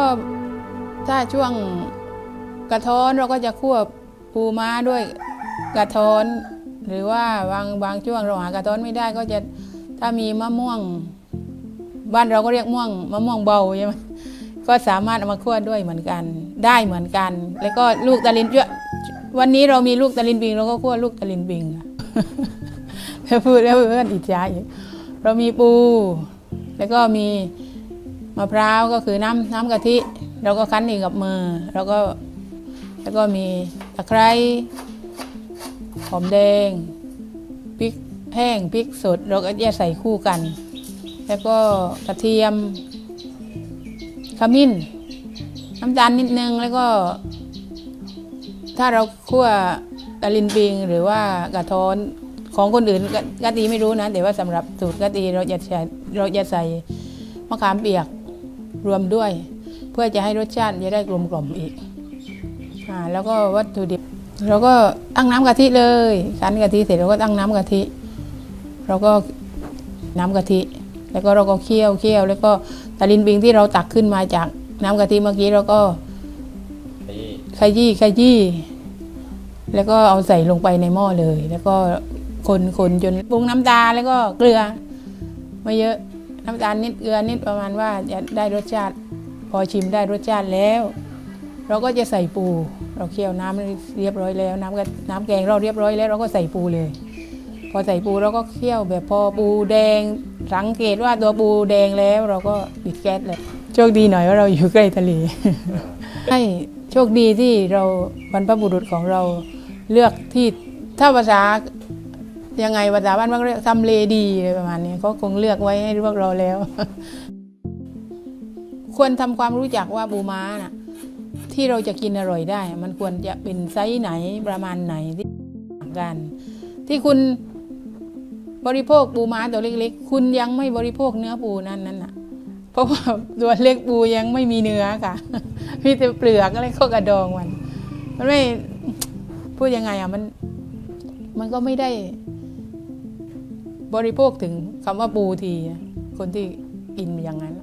็ถ้าช่วงกระท้อนเราก็จะคั่วปูม้าด้วยกระท้อน หรือว่าบางบางช่วงเราหากระท้อนไม่ได้ก็จะถ้ามีมะม่วง บ้านเราก็เรียกม่วงมะม่วงเบาใช่ไหมก็สามารถเอามาคั่วด้วยเหมือนกัน ได้เหมือนกัน แล้วก็ลูกตะลินเยอะวันนี้เรามีลูกตะลินปิงเราก็คั่วลูกตะลินปิงอะถ้าพูดแล้วเพื่อนอิจฉาอีกเรามีปู แล้วก็มี มะพร้าวก็คือน้ำน้ำกะทิเราก็คั้นเองกับมือแล้วก็แล้วก็มีตะไคร้หอมแดงพริกแห้งพริกสดเราก็แยกใส่คู่กัน แล้วก็กระเทียมขมิ้น น้ำตาลนิดนึงแล้วก็ ถ้าเราคั่วตะลินปิงหรือว่ากระท้อนของคนอื่นกะตีไม่รู้นะแต่ว่าสำหรับสูตรกะตีเราจะใส่เราจะใส่มะขามเปียก รวมด้วย เพื่อจะให้รสชาติจะได้กลมกล่อมอีกอ่าแล้วก็วัตถุดิบเราก็ตั้งน้ำกะทิเลยคั้นกะทิเสร็จเราก็ตั้งน้ำกะทิ เราก็น้ำกะทิ แล้วก็เราก็เคี่ยวเคี่ยวแล้วก็ตะลินปิงที่เราตักขึ้นมาจากน้ำกะทิเมื่อกี้เราก็ขยี้ขยี้แล้วก็เอาใส่ลงไปในหม้อเลย แล้วก็คนคนจนปรุงน้ำตาแล้วก็เกลือ ไม่เยอะ น้ำตาลนิดเกลือนิดประมาณว่าจะได้รสชาติ พอชิมได้รสชาติแล้ว เราก็จะใส่ปู เราเคี่ยวน้ำเรียบร้อยแล้ว น้ำกับน้ำแกงเราเรียบร้อยแล้ว เราก็ใส่ปูเลย พอใส่ปูเราก็เคี่ยวแบบพอปูแดง สังเกตว่าตัวปูแดงแล้ว เราก็ปิดแก๊สเลยโชคดีหน่อยว่าเราอยู่ใกล้ทะเลให้โชคดีที่เราบรรพบุรุษของเราเลือกที่ถ้าภาษา ยังไงภาษาบ้านมันก็เรียกทำเลดีประมาณนี้เขาคงเลือกไว้ให้พวกเราแล้ว ควรทำความรู้จักว่าปูม้าน่ะ ที่เราจะกินอร่อยได้ มันควรจะเป็นไซส์ไหนประมาณไหนที่ต่างกัน ที่คุณบริโภคปูม้าตัวเล็กๆ คุณยังไม่บริโภคเนื้อปูนั้นนั่นน่ะ เพราะว่าตัวเล็กปูยังไม่มีเนื้อค่ะมีแต่เปลือกอะไรก็กระดองมัน มันไม่พูดยังไงอะมัน มันก็ไม่ได้ บริโภคถึงคำว่าปูที คนที่กินอย่างนั้น